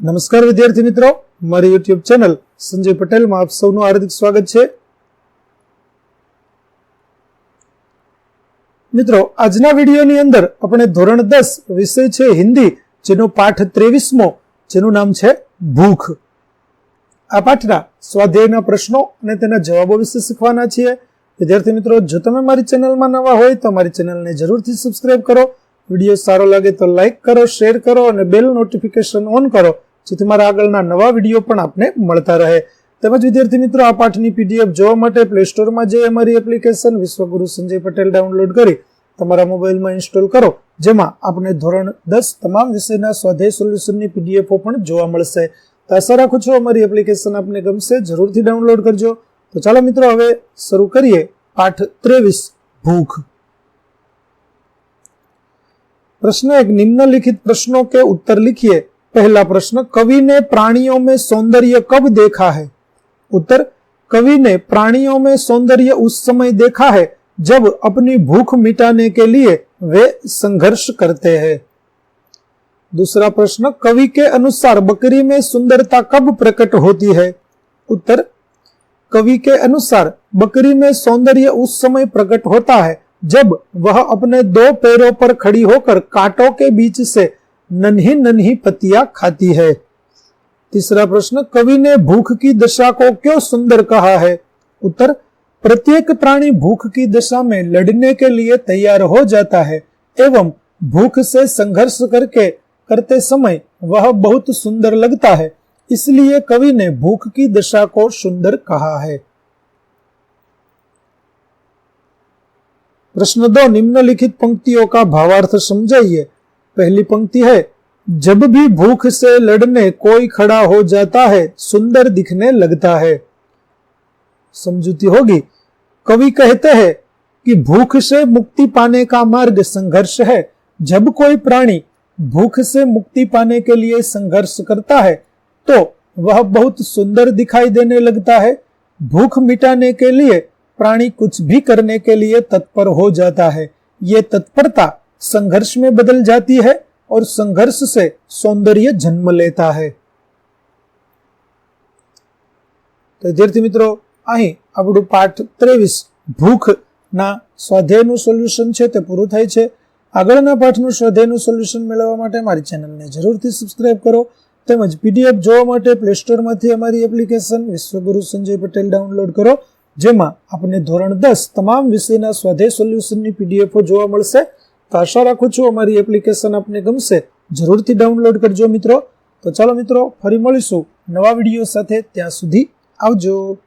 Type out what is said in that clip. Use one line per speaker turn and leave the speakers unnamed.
નમસ્કાર વિદ્યાર્થી મિત્રો, મારી યુટ્યુબ ચેનલ સંજય પટેલમાં આપ સૌનું હાર્દિક સ્વાગત છે. મિત્રો, આજના વિડીયોની અંદર આપણે ધોરણ દસ વિષય છે હિન્દી, જેનો પાઠ ત્રેવીસમો, જેનું નામ છે ભૂખ. આ પાઠના સ્વાધ્યાયના પ્રશ્નો અને તેના જવાબો વિશે શીખવાના છીએ. વિદ્યાર્થી મિત્રો, જો તમે મારી ચેનલમાં નવા હોય તો મારી ચેનલને જરૂરથી સબસ્ક્રાઇબ કરો. વીડિયો સારો લાગે તો લાઈક કરો શેર કરો અને બેલ નોટિફિકેશન ઓન કરો. જેથી મારા આગળના નવા વીડિયો પણ આપને મળતા રહે. તેમજ વિદ્યાર્થી મિત્રો, આ પાઠની પીડીએફ જોવા માટે પ્લે સ્ટોરમાં જઈ અમારી એપ્લિકેશન વિશ્વગુરુ સંજય પટેલ ડાઉનલોડ કરી તમારા મોબાઈલમાં ઇન્સ્ટોલ કરો, જેમાં આપણે ધોરણ દસ તમામ વિષયના સ્વાધ્યાય સોલ્યુશનની પીડીએફો પણ જોવા મળશે. તો આશા રાખું છું અમારી એપ્લિકેશન આપને ગમશે, જરૂરથી ડાઉનલોડ કરજો. તો ચાલો મિત્રો, હવે શરૂ કરીએ પાઠ ત્રેવીસ, ભૂખ. પ્રશ્ન એક, નિમ્નલિખિત પ્રશ્નો કે ઉત્તર લીખીએ. पहला प्रश्न, कवि ने प्राणियों में सौंदर्य कब देखा है? उत्तर, कवि ने प्राणियों में सौंदर्य उस समय देखा है जब अपनी भूख मिटाने के लिए वे संघर्ष करते हैं। दूसरा प्रश्न, कवि के अनुसार बकरी में सुंदरता कब प्रकट होती है? उत्तर, कवि के अनुसार बकरी में सौंदर्य उस समय प्रकट होता है जब वह अपने दो पैरों पर खड़ी होकर कांटों के बीच से नन्ही नन्ही पतिया खाती है। तीसरा प्रश्न, कवि ने भूख की दशा को क्यों सुंदर कहा है? उत्तर, प्रत्येक प्राणी भूख की दशा में लड़ने के लिए तैयार हो जाता है, एवं भूख से संघर्ष करके करते समय वह बहुत सुंदर लगता है, इसलिए कवि ने भूख की दशा को सुंदर कहा है। प्रश्न दो, निम्नलिखित पंक्तियों का भावार्थ समझाइए। पहली पंक्ति है, जब भी भूख से लड़ने कोई खड़ा हो जाता है, सुंदर दिखने लगता है। समझूती होगी। कवि कहते हैं कि भूख से मुक्ति पाने का मार्ग संघर्ष है। जब कोई प्राणी भूख से मुक्ति पाने के लिए संघर्ष करता है तो वह बहुत सुंदर दिखाई देने लगता है। भूख मिटाने के लिए, प्राणी कुछ भी करने के लिए तत्पर हो जाता है। ये तत्परता संघर्ष में बदल जाती है और संघर्ष से सौंदर्य जन्म लेता है તો વિદ્યાર્થી મિત્રો અહીં આપણું પાઠ ત્રેવીસ ભૂખ ના સ્વાધ્યાયનું સોલ્યુશન છે તે પૂરું થાય છે આગળના પાઠનું સ્વાધ્યાયનું સોલ્યુશન મેળવવા માટે મારી ચેનલને જરૂરથી સબસ્ક્રાઇબ કરો તેમજ પીડીએફ જોવા માટે પ્લે સ્ટોરમાંથી અમારી એપ્લિકેશન વિશ્વગુરુ સંજય પટેલ ડાઉનલોડ કરો જેમાં આપને ધોરણ દસ તમામ વિષયના સ્વાધ્યાય સોલ્યુશનની પીડીએફો જોવા મળશે તો આશા રાખું છું અમારી એપ્લિકેશન આપને ગમશે. જરૂરથી ડાઉનલોડ કરજો મિત્રો. તો ચાલો મિત્રો, ફરી મળીશું નવા વીડિયો સાથે. ત્યાં સુધી આવજો.